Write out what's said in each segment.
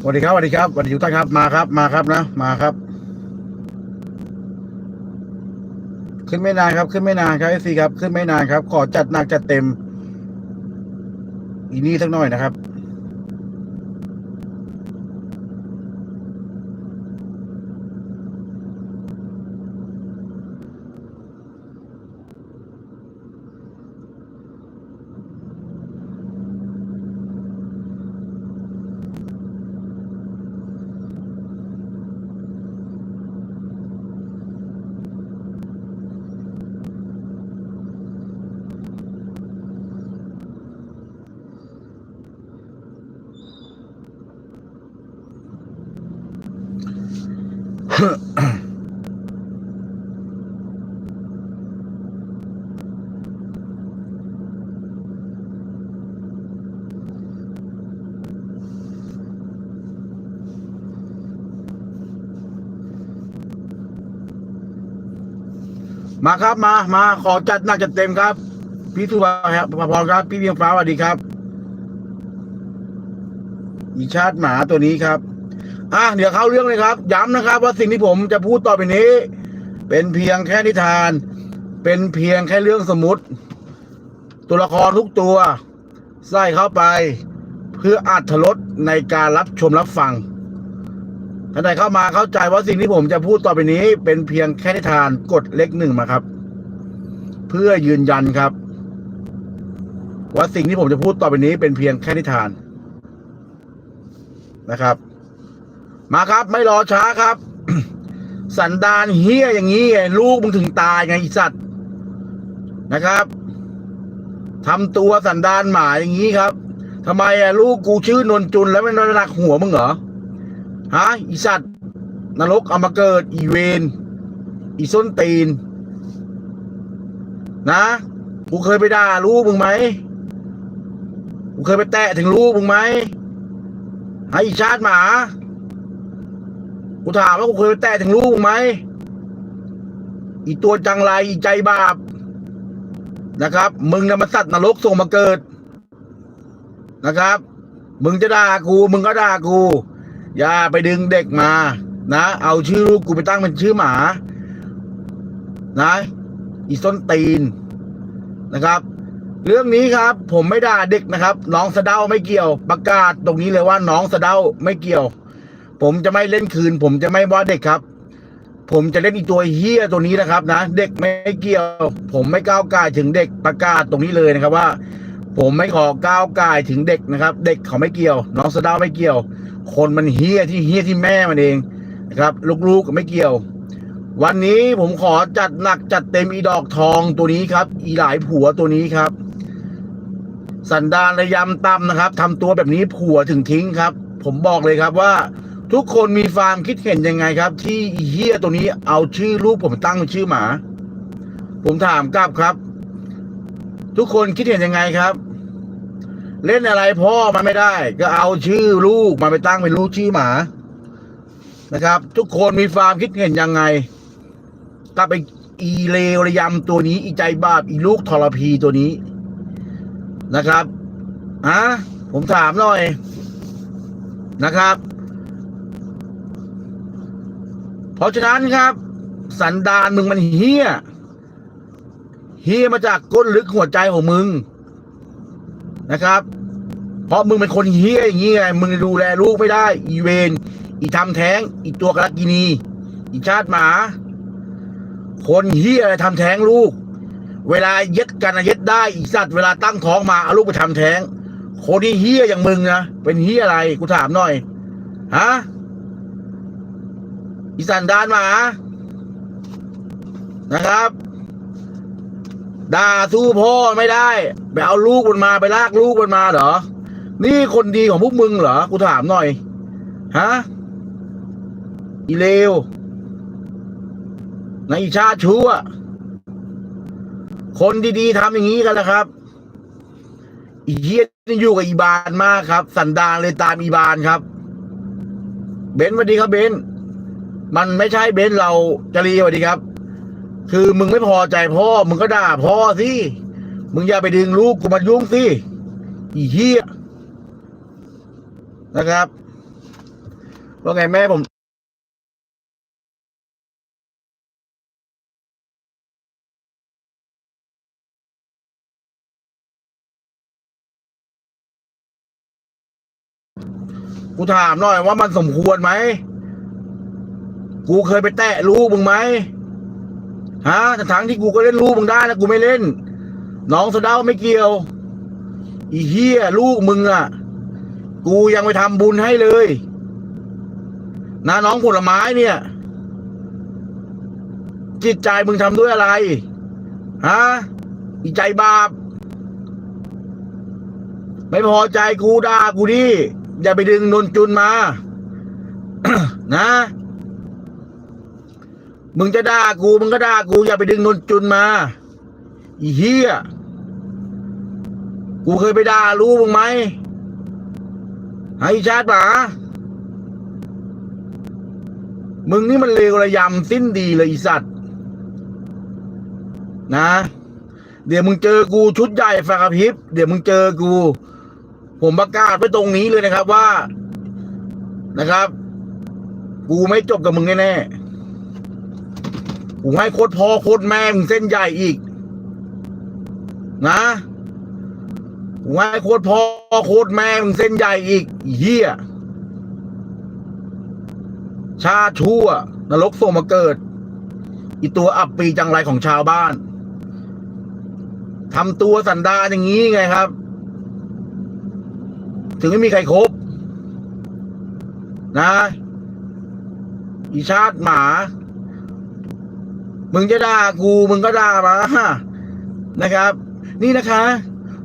สวัสดีครับสวัสดีครับสวัสดีทุกท่านครับมาครับ มาครับนะ มาครับ ขึ้นไม่นานครับ ขึ้นไม่นานครับเอซีครับ ขึ้นไม่นานครับ ขอจัดหนักจัดเต็ม อีนี่สักหน่อยนะครับ มาครับมา มาขอจัดหนักจัดเต็มครับ พี่สุภาครับพรครับ พี่เพียงฟ้าสวัสดีครับอีชาติหมาตัวนี้ครับ อะเดี๋ยวเข้าเรื่องเลยครับ ย้ำนะครับ ว่าสิ่งที่ผมจะพูดต่อไปนี้ เป็นเพียงแค่นิทาน เป็นเพียงแค่เรื่องสมมติ ตัวละครทุกตัว ใส่เข้าไป เพื่ออัดทรสในการรับชมรับฟังท่านใดเข้ามาเข้าใจว่าสิ่งที่ผมจะพูดต่อไปนี้ เป็นเพียงแค่นิทานกดเลขหนึ่งมาครับ เพื่อยืนยันครับ ว่าสิ่งที่ผมจะพูดต่อไปนี้เป็นเพียงแค่นิทานนะครับ มาครับ ไม่รอช้าครับ สันดานเฮี้ยอย่างนี้ไงลูกมึงถึงตายไงไอสัตว์นะครับทำตัวสันดานหมาอย่างนี้ครับทำไมอะลูกกูชื่อนนจุนแล้วไม่นรักหัวมึงเหรอฮะอีสัตว์นรกเอามาเกิด อีเวนอีส้นตีน นะกูเคยไปด่าลูกมึงไหมกูเคยไปแตะถึงลูกมึงไหมให้อีชาติหมา กูถามว่ากูเคยไปแตะถึงลูกไหมอีตัวจังไรอีใจบาปนะครับ มึงนะมาสัตว์นรกส่งมาเกิดนะครับ มึงจะด่ากู มึงก็ด่ากู อย่าไปดึงเด็กมา นะ เอาชื่อลูกกูไปตั้งเป็นชื่อหมา นะ อีส้นตีนนะครับ เรื่องนี้ครับ ผมไม่ด่าเด็กนะครับ น้องสะเดาไม่เกี่ยว ประกาศตรงนี้เลยว่าน้องสะเดาไม่เกี่ยว ผมจะไม่เล่นคืน ผมจะไม่ว่าเด็กครับ ผมจะเล่นอีตัวเฮี้ยตัวนี้นะครับ นะ เด็กไม่เกี่ยว ผมไม่ก้าวไก่ายถึงเด็กประกาศตรงนี้เลยนะครับว่า ผมไม่ขอก้าวไก่ายถึงเด็กนะครับ เด็กเขาไม่เกี่ยว น้องสดาไม่เกี่ยว คนมันเฮี้ยที่เฮี้ยที่แม่มันเองนะครับลูกๆก็ไม่เกี่ยว วันนี้ผมขอจัดหนักจัดเต็มอีดอกทองตัวนี้ครับ อีหลายผัวตัวนี้ครับ สันดานระยำต่ำนะครับทำตัวแบบนี้ผัวถึงทิ้งครับ ผมบอกเลยครับว่า ทุกคนมีความคิดเห็นยังไงครับ ที่เฮียตัวนี้เอาชื่อลูกผมตั้งเป็นชื่อหมา ผมถามกลับครับ ทุกคนคิดเห็นยังไงครับ เล่นอะไรพ่อมันไม่ได้ ก็เอาชื่อลูกมาไปตั้งเป็นลูกชื่อหมา นะครับ ทุกคนมีความคิดเห็นยังไงกลับไออีเลวระยำตัวนี้ อีใจบาปอีลูกทรพีตัวนี้นะครับอะผมถามหน่อยนะครับ เพราะฉะนั้นครับ สันดานมึงมันเฮี้ยเฮี้ยมาจากก้นลึกหัวใจของมึงนะครับ เพราะมึงเป็นคนเฮี้ยอย่างนี้ไงมึงดูแลลูกไม่ได้ อีเวนอีทำแท้ง อีตัวกระกินี อีชาติหมา คนเฮี้ยอะไรทำแท้งลูก เวลาเย็ดกันเย็ดได้อีสัตว์เวลาตั้งท้องมาเอาลูกไปทำแท้งคนที่เฮี้ยอย่างมึงนะเป็นเฮี้ยอะไรกูถามหน่อยฮะ อีสันดานหมา นะครับ ด่าสู้พ่อไม่ได้ไปเอาลูกมันมาไปลากลูกมันมาเหรอ นี่คนดีของพวกมึงเหรอ กูถามหน่อย ฮะ อีเลวในอีชาติชั่ว คนดีๆทำอย่างนี้กันแหละครับ อีเหี้ยนี่อยู่กับอีบานมากครับ สันดานเลยตามอีบานครับ เบนสวัสดีครับเบน มันไม่ใช่เบนซ์เราจะรีสวัสดีครับ คือมึงไม่พอใจพ่อ มึงก็ด่าพ่อสิมึงอย่าไปดึงลูกกูมายุ่งสิอีเหี้ยนะครับว่าไงแม่ผมกูถามหน่อยว่ามันสมควรไหม กูเคยไปแตะลูกมึงไหมฮะแต่ทั้งที่กูก็เล่นลูกมึงได้นะกูไม่เล่น น้องสะเดาไม่เกี่ยว อีเหี้ยลูกมึงอะ กูยังไปทำบุญให้เลยนะน้องผลไม้เนี่ย จิตใจมึงทำด้วยอะไร ฮะ อีใจบาป ไม่พอใจกูด่ากูดิ อย่าไปดึงนนจุนมา นะ มึงจะด่ากูมึงก็ด่ากูอย่าไปดึงนนจุนมาอีเหี้ยกูเคยไปด่ารู้มึงไหมให้ชาติหมามึงนี่มันเลวระยำสิ้นดีเลยอีสัตว์ นะ เดี๋ยวมึงเจอกูชุดใหญ่ฝากระพริบเดี๋ยวมึงเจอกู ผมประกาศไว้ตรงนี้เลยนะครับว่า นะครับ กูไม่จบกับมึงแน่ๆ กูให้โคตรพ่อโคตรแม่งเส้นใหญ่อีก นะกูให้โคตรพ่อโคตรแม่งเส้นใหญ่อีกเหี้ยชาชั่วนรกส่งมาเกิด อีตัวอับปีจังไรของชาวบ้านทำตัวสันดาอย่างนี้ไงครับ ถึงไม่มีใครครบนะ อีชาติหมา มึงจะด่ากูมึงก็ด่ามานะครับ นี่นะคะ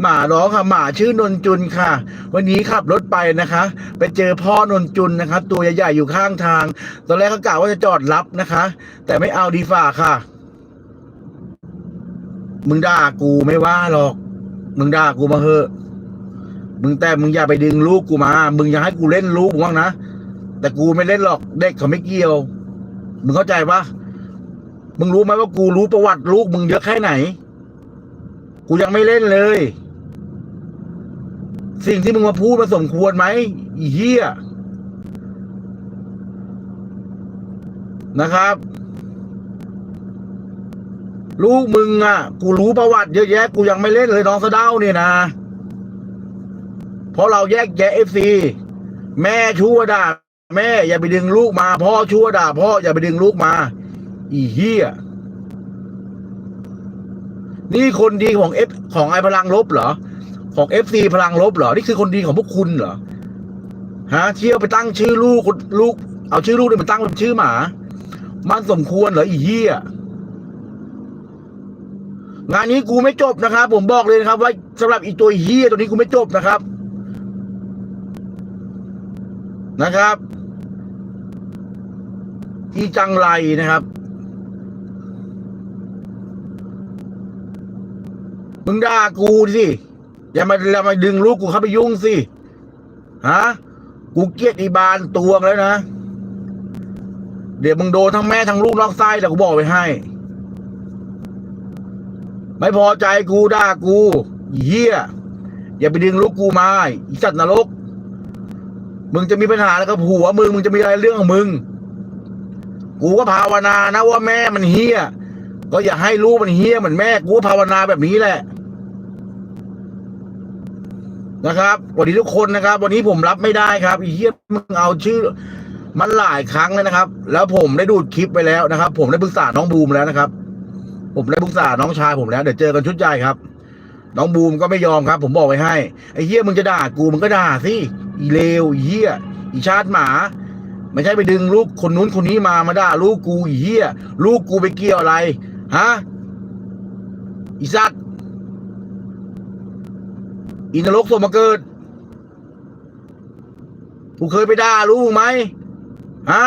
หมาร้องค่ะ หมาชื่อนนจุนค่ะ วันนี้ขับรถไปนะคะ ไปเจอพ่อนนจุนนะคะ ตัวใหญ่ๆอยู่ข้างทาง ตอนแรกเขากล่าวว่าจะจอดรับนะคะ แต่ไม่เอาดีฝ่าค่ะ มึงด่ากูไม่ว่าหรอก มึงด่ากูมาเหอะมึงแต่มึงอย่าไปดึงลูกกูมา มึงอย่าให้กูเล่นลูกมึงบ้างนะ แต่กูไม่เล่นหรอก เด็กเขาไม่เกี่ยว มึงเข้าใจปะ มึงรู้ไหมว่ากูรู้ประวัติลูกมึงเยอะแค่ไหน กูยังไม่เล่นเลย สิ่งที่มึงมาพูดมาสมควรไหมเหี้ยนะครับ ลูกมึงอะ กูรู้ประวัติเยอะแยะ กูยังไม่เล่นเลยน้องสะเด้าเนี่ยนะ เพราะเราแยกแยะเอฟซีแม่ชั่วด่าแม่อย่าไปดึงลูกมา พ่อชั่วด่าพ่ออย่าไปดึงลูกมา อีเหี้ย นี่คนดีของเอฟของไอพลังลบเหรอ ของเอฟซีพลังลบเหรอ นี่คือคนดีของพวกคุณเหรอ ฮะ เที่ยวไปตั้งชื่อลูกลูก เอาชื่อลูกเนี่ยมันตั้งเป็นชื่อหมา มันสมควรเหรออีเหี้ย งานนี้กูไม่จบนะครับ ผมบอกเลยนะครับ ว่าสำหรับอีตัวเฮียตัวนี้กูไม่จบนะครับ นะครับอีจังไรนะครับ มึงด่ากูสิอย่ามาอย่ามาดึงลูกกูเข้าไปยุ่งสิฮะกูเกลียดอีบานตัวงแล้วนะเดี๋ยวมึงโดนทั้งแม่ทั้งลูกนอกไส้แต่กูบอกไว้ให้ ไม่พอใจกูด่ากูเฮียอย่าไปดึงลูกกูมาอีสัตว์นรกมึงจะมีปัญหาแล้วกับผัวมึงมึงจะมีอะไรเรื่องของมึง กูก็ภาวนานะว่าแม่มันเฮียก็อย่าให้ลูกมันเฮียเหมือนแม่กูก็ภาวนาแบบนี้แหละ นะครับสวัสดีทุกคนนะครับ วันนี้ผมรับไม่ได้ครับอีเฮียมึงเอาชื่อ มันหลายครั้งเลยนะครับ แล้วผมได้ดูดคลิปไปแล้วนะครับ ผมได้ปรึกษาน้องบูมแล้วนะครับ ผมได้ปรึกษาน้องชายผมแล้วเดี๋ยวเจอกันชุดใหญ่ครับ น้องบูมก็ไม่ยอมครับ ผมบอกไว้ให้ไอ้เฮียมึงจะด่ากูมึงก็ด่าสิอีเลวอีเฮียอีชาติหมาไม่ใช่ไปดึงลูกคนนู้นคนนี้มามาด่าลูกกูอีเฮียลูกกูไปเกี่ยวอะไรฮะอีสัตว์ อีนรกสมมาเกิด กูเคยไปด่าลูกไหมฮะ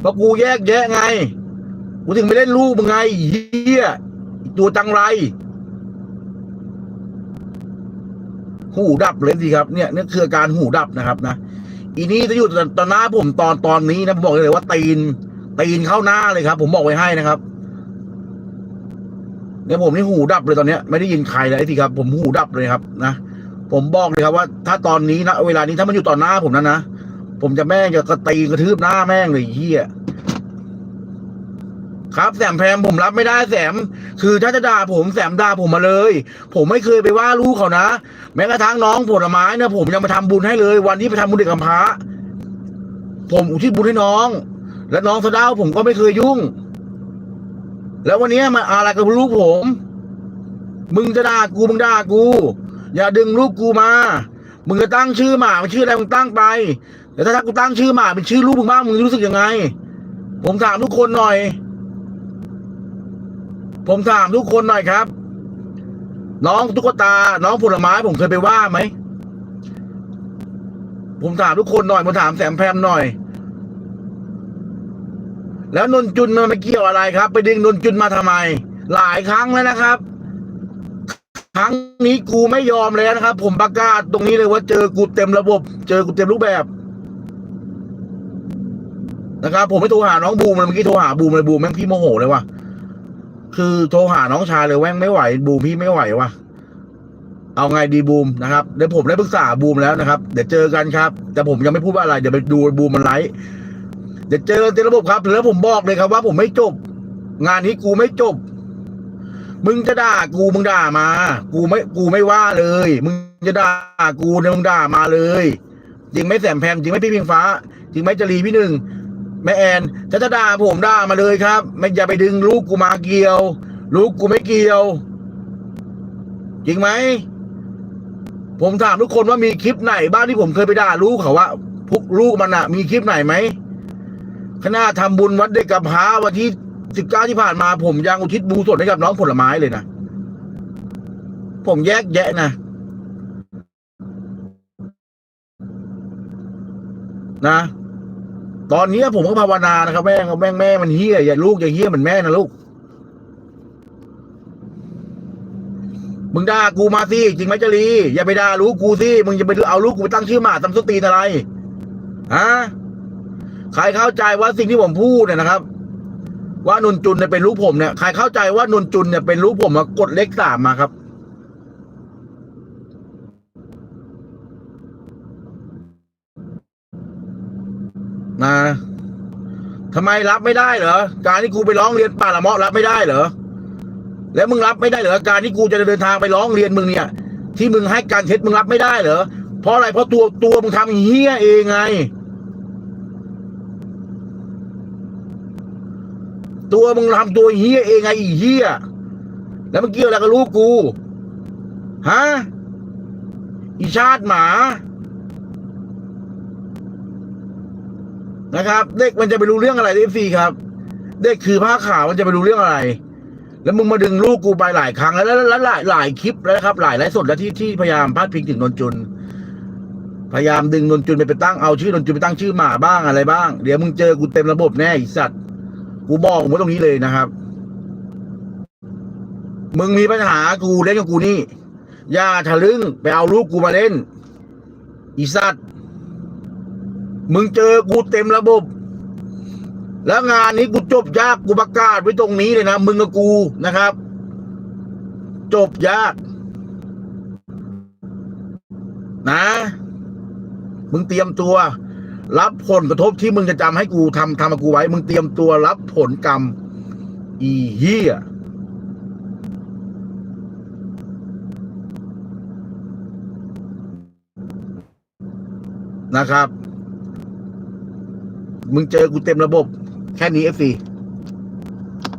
เพราะกูแยกแยะไง กูถึงไปเล่นลูกมึงไงเฮียตัวจังไร หูดับเลยสิครับ เนี่ยนี่คือการหูดับนะครับนะ อีนี้จะอยู่ตอนหน้าผมตอนตอนนี้นะผมบอกเลยว่าตีนตีนเข้าหน้าเลยครับ ผมบอกไว้ให้นะครับ เนี่ยผมนี่หูดับเลยตอนเนี้ยไม่ได้ยินใครเลยสิครับ ผมหูดับเลยครับนะผมบอกเลยครับว่า ถ้าตอนนี้นะเวลานี้ถ้ามันอยู่ต่อหน้าผมนะนนะผมจะแม่งจะกระตีกระทืบหน้าแม่งเลยเฮียครับแสมแพมผมรับไม่ได้แสม คือถ้าจะด่าผมแสมด่าผมมาเลย ผมไม่เคยไปว่าลูกเขานะ แม้กระทั่งน้องผลไม้เนี่ยผมยังมาทำบุญให้เลย วันที่ไปทำบุญเด็กกำพร้า ผมอุทิศบุญให้น้อง และน้องสะเดาวผมก็ไม่เคยยุ่ง แล้ววันนี้มาอะไรกับลูกผม มึงจะด่ากูมึงด่ากู อย่าดึงลูกกูมา มึงจะตั้งชื่อหมามันชื่ออะไรมึงตั้งไปแต่ถ้าถ้ากูตั้งชื่อหมาเป็นชื่อลูกมึงบ้างมึงรู้สึกยังไง ผมถามทุกคนหน่อย ผมถามทุกคนหน่อยครับ น้องตุ๊กตา น้องผลไม้ผมเคยไปว่าไหมผมถามทุกคนหน่อยผมถามแสมแพมหน่อย แล้วนนจุนมันไม่เกี่ยวอะไรครับ ไปดึงนนจุนมาทำไม หลายครั้งแล้วนะครับ ครั้งนี้กูไม่ยอมแล้วนะครับ ผมประกาศตรงนี้เลยว่าเจอกูเต็มระบบ เจอกูเต็มรูปแบบนะครับ ผมไม่โทรหาน้องบูมเลยเมื่อกี้โทรหาบูมเลยบูมแม่งพี่โมโหเลยว่ะคือโทรหาน้องชายเลยแม่งไม่ไหว บูมพี่ไม่ไหวว่ะเอาไงดีบูมนะครับเดี๋ยวผมได้ปรึกษาบูมแล้วนะครับ เดี๋ยวเจอกันครับ แต่ผมยังไม่พูดว่าอะไรเดี๋ยวไปดูบูมมันไลฟ์ เดี๋ยวเจอกันเต็มระบบครับแล้วผมบอกเลยครับว่าผมไม่จบ งานนี้กูไม่จบ มึงจะด่ากูมึงด่ามา กูไม่กูไม่ว่าเลย มึงจะด่ากูเนี่ยมึงด่ามาเลยจริงไหม่แสมแพมจริงไหมพี่เพียงฟ้า จริงไหมจรีพี่หนึ่งแม่แอนถ้าจะด่าผมด่ามาเลยครับ ไม่อย่าไปดึงลูกกูมาเกี่ยว ลูกกูไม่เกี่ยว จริงไหมผมถามทุกคนว่ามีคลิปไหนบ้างที่ผมเคยไปด่าลูกเขาว่าพวกลูกมันอะมีคลิปไหนไหม ขณะทำบุญวัดเด็กกับพราวันที่สิบเก้าที่ผ่านมา ผมยังอุทิศบูสดให้กับน้องผลไม้เลยนะผมแยกแยะนะนะ ตอนนี้ผมก็ภาวนานะครับแม่งแม่งแม่มันเฮี้ยอย่าลูกอย่าเฮี้ยเหมือนแม่นะลูกมึงด่ากูมาสิจริงไหมจรีอย่าไปด่าลูกกูสิมึงจะไปเอาลูกกูไปตั้งชื่อหมาตำสตีนอะไรฮะ ใครเข้าใจว่าสิ่งที่ผมพูดเนี่ยนะครับ ว่านนจุนเนี่ยเป็นลูกผมเนี่ยใครเข้าใจว่านนจุนเนี่ยเป็นลูกผมมากดเลขสามมาครับ นะทำไมรับไม่ได้เหรอการที่กูไปร้องเรียนป่าละเมาะรับไม่ได้เหรอแล้วมึงรับไม่ได้เหรอการที่กูจะเดินทางไปร้องเรียนมึงเนี่ย ที่มึงให้การเท็จมึงรับไม่ได้เหรอเพราะอะไรเพราะตัวตัวมึงทำเฮี้ยเองไง ตัวมึงทำตัวเฮียเองไงอีเฮียแล้วมันเกี่ยวอะไรกับลูกกูฮะอีชาติหมา นะครับ เด็กมันจะไปรู้เรื่องอะไรเอฟซีครับ เด็กคือผ้าขาวมันจะไปรู้เรื่องอะไร แล้วมึงมาดึงลูกกูไปหลายครั้งแล้วแล้วแล้วหลายหลายคลิปแล้วครับ หลายไลฟ์สดแล้วที่ที่พยายามพาดพิงถึงนนจุนพยายามดึงนนจุนไปไปตั้งเอาชื่อนนจุนไปตั้งชื่อหมาบ้างอะไรบ้าง เดี๋ยวมึงเจอกูเต็มระบบแน่อีสัตว์ กูบอกมึงไว้ตรงนี้เลยนะครับ มึงมีปัญหากูเล่นกับกูนี่ อย่าทะลึ่งไปเอาลูกกูมาเล่น อีสัตว์มึงเจอกูเต็มระบบ แล้วงานนี้กูจบยากกูประกาศไว้ตรงนี้เลยนะ มึงกับกูนะครับ จบยาก นะ มึงเตรียมตัว รับผลกระทบที่มึงจะจำให้กูทำทำกับกูไว้ มึงเตรียมตัวรับผลกรรม อีเหี้ยนะครับ มึงเจอกูเต็มระบบ แค่นี้เอฟซี